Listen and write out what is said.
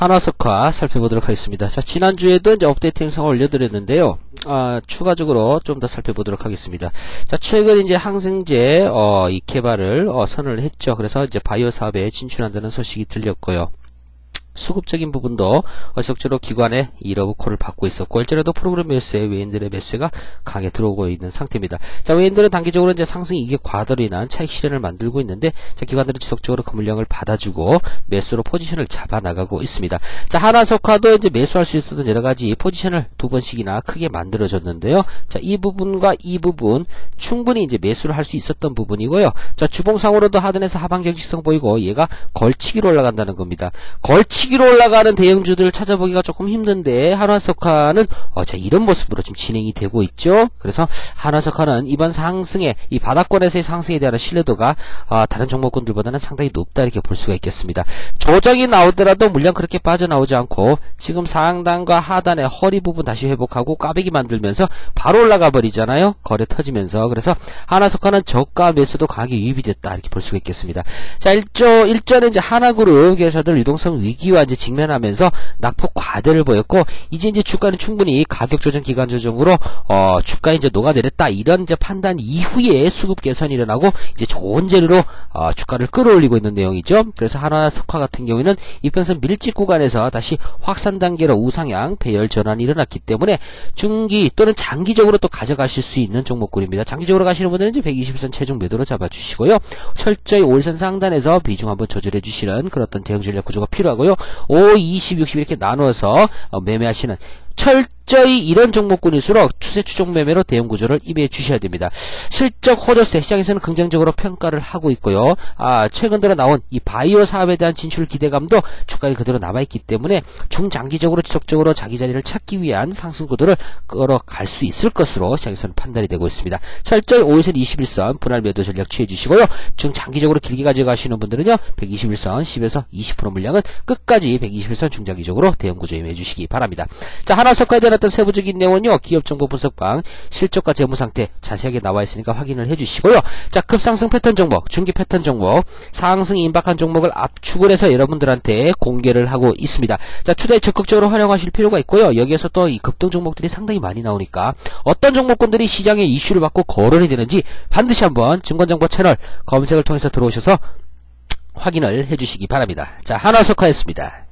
한화석화 살펴보도록 하겠습니다. 자, 지난주에도 이제 업데이트 영상을 올려드렸는데요. 아, 추가적으로 좀 더 살펴보도록 하겠습니다. 자, 최근 이제 항생제, 어, 이 개발을, 어, 선언을 했죠. 그래서 이제 바이오 사업에 진출한다는 소식이 들렸고요. 수급적인 부분도 어적적으로 기관의 이러브콜을 받고 있었고 일전에도 프로그램 매수에 외인들의 매수가 강하게 들어오고 있는 상태입니다. 자 외인들은 단기적으로 이제 상승 이게 과도로 인한 차익 실현을 만들고 있는데 자 기관들은 지속적으로 그 물량을 받아주고 매수로 포지션을 잡아 나가고 있습니다. 자 하나석화도 이제 매수할 수 있었던 여러 가지 포지션을 두 번씩이나 크게 만들어졌는데요. 자 이 부분과 이 부분 충분히 이제 매수를 할 수 있었던 부분이고요. 자 주봉상으로도 하단에서 하방 경직성 보이고 얘가 걸치기로 올라간다는 겁니다. 걸치 시기로 올라가는 대형주들을 찾아보기가 조금 힘든데 한화석화는 어, 자 이런 모습으로 좀 진행이 되고 있죠. 그래서 한화석화는 이번 상승에 이 바닥권에서의 상승에 대한 신뢰도가 어, 다른 종목군들보다는 상당히 높다 이렇게 볼 수가 있겠습니다. 조정이 나오더라도 물량 그렇게 빠져나오지 않고 지금 상단과 하단의 허리 부분 다시 회복하고 까베기 만들면서 바로 올라가 버리잖아요. 거래 터지면서 그래서 한화석화는 저가 매수도 강하게 유입이 됐다 이렇게 볼 수가 있겠습니다. 자 일조 일전에 이제 하나그룹에서들 유동성 위기 위기와 이제 직면하면서 낙폭 과대를 보였고 이제 이제 주가는 충분히 가격 조정 기간 조정으로 어 주가 이제 녹아내렸다 이런 이제 판단 이후에 수급 개선이 일어나고 이제 좋은 재료로 어 주가를 끌어올리고 있는 내용이죠. 그래서 하나 석화 같은 경우에는 이평선 밀집 구간에서 다시 확산 단계로 우상향 배열 전환이 일어났기 때문에 중기 또는 장기적으로 또 가져가실 수 있는 종목군입니다. 장기적으로 가시는 분들은 이제 120선 최종 매도로 잡아주시고요. 철저히 올선 상단에서 비중 한번 조절해 주시는 그런 어떤 대응 전략 구조가 필요하고요. 5, 20, 60 이렇게 나눠서 어, 매매하시는 철 철저히 이런 종목군일수록 추세 추종 매매로 대응 구조를 임해 주셔야 됩니다. 실적 호조세 시장에서는 긍정적으로 평가를 하고 있고요. 아, 최근 들어 나온 이 바이오 사업에 대한 진출 기대감도 주가에 그대로 남아있기 때문에 중장기적으로 지속적으로 자기 자리를 찾기 위한 상승 구도를 끌어갈 수 있을 것으로 시장에서는 판단이 되고 있습니다. 철저히 5에서 21선 분할 매도 전략 취해 주시고요. 중장기적으로 길게 가져가시는 분들은요. 121선 10에서 20% 물량은 끝까지 121선 중장기적으로 대응 구조 임해 주시기 바랍니다. 자, 하나 석화에 어떤 세부적인 내용은요. 기업정보 분석방 실적과 재무상태 자세하게 나와 있으니까 확인을 해주시고요. 자 급상승 패턴 종목, 중기 패턴 종목, 상승이 임박한 종목을 압축을 해서 여러분들한테 공개를 하고 있습니다. 자 투자에 적극적으로 활용하실 필요가 있고요. 여기에서 또 이 급등 종목들이 상당히 많이 나오니까 어떤 종목군들이 시장에 이슈를 받고 거론이 되는지 반드시 한번 증권정보 채널 검색을 통해서 들어오셔서 확인을 해주시기 바랍니다. 자, 하나석화였습니다.